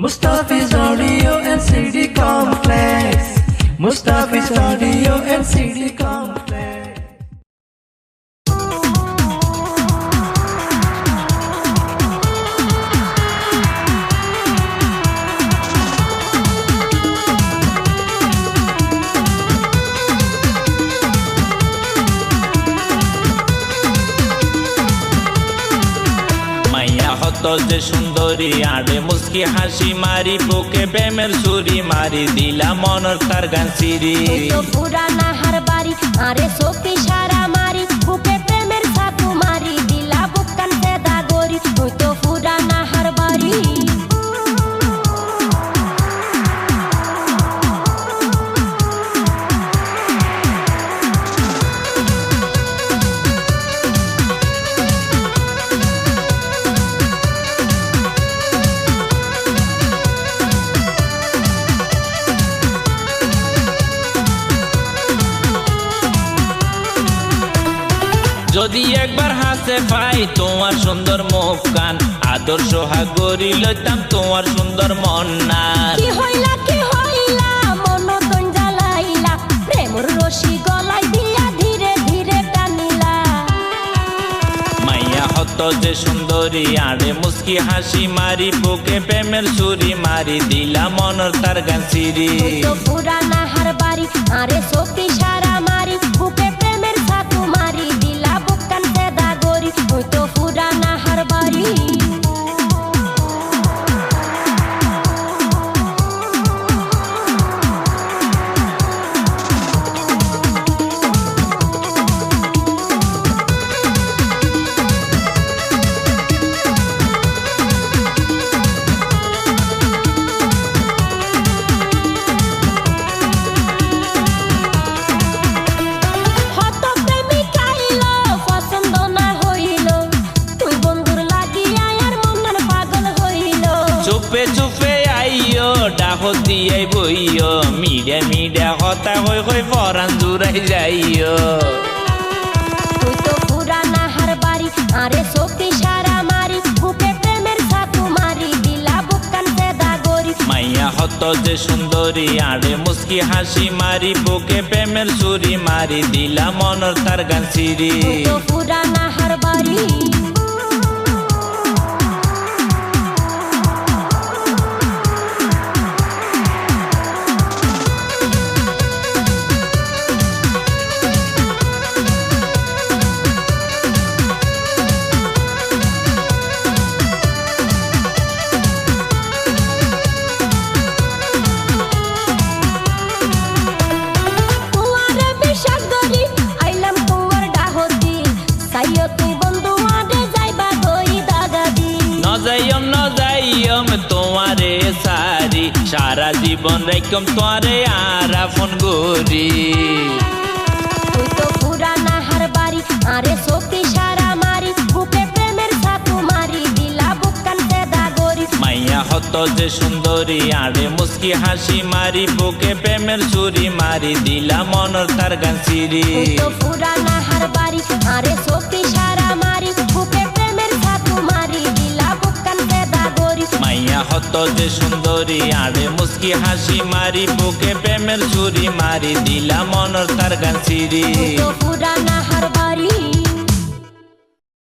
Mustafi's Audio and CD Complex. Mustafi's Audio and CD Complex. হত যে সুন্দরী আড়ে মুসকি হাসি মারি, বুকে প্রেমের সুরি মারি দিলা মনর তার গান সিরি পুরানা হার বাড়ি, আরে যদি একবার হাসে পাই তোমার সুন্দর মুখ কান। আদর্শ হাগরি লইতাম তোমার সুন্দর মন না কি হইলা কি হইলা মন তন জ্বালাইলা প্রেমর রশি গলাই দিয়া ধীরে ধীরে টানিলা। মাইয়া হত যে সুন্দরী আড়ে মুস্কি হাসি মারি বুকে প্রেমের ছুরি মারি দিলা মনর তার গান সিরি। পুরানা হার বাড়ি আরে সখী চুপে চুপে আইও ডাহ দিয়ে বইও মিডে মিডে হতা হই হই পরান জুড়াই যাইও তুই তো পুরানা হার বাড়ি আরে সখী সারা মারি বুকে প্রেমের সাথু মারি দিলা বুকান পেদা গরি মাইয়া হত যে সুন্দরী আড়ে মুস্কি হাসি মারি বুকে প্রেমের চুরি মারি দিলা মনর তার গান সিরি পুরানা হার বাড়ি সারি জীবন রাইকম তোমারে আর ফোন গরি তুই তো পুরানা হার বাড়ি আরে সখী সারা মারি বুকে প্রেমের সাথু মারি দিলা বুকান পেদা গরি মাইয়া হত যে সুন্দরী আড়ে মুস্কি হাসি মারি বুকে প্রেমের চুরি মারি দিলা মনর তার গান সিরি। তুই তো পুরানা হার বাড়ি আরে সারা যে সুন্দরী আড়ে মুসকি হাসি মারি, বুকে প্রেমের চুরি মারি দিলা মনর তার গান সিরি পুরানা হার বাড়ি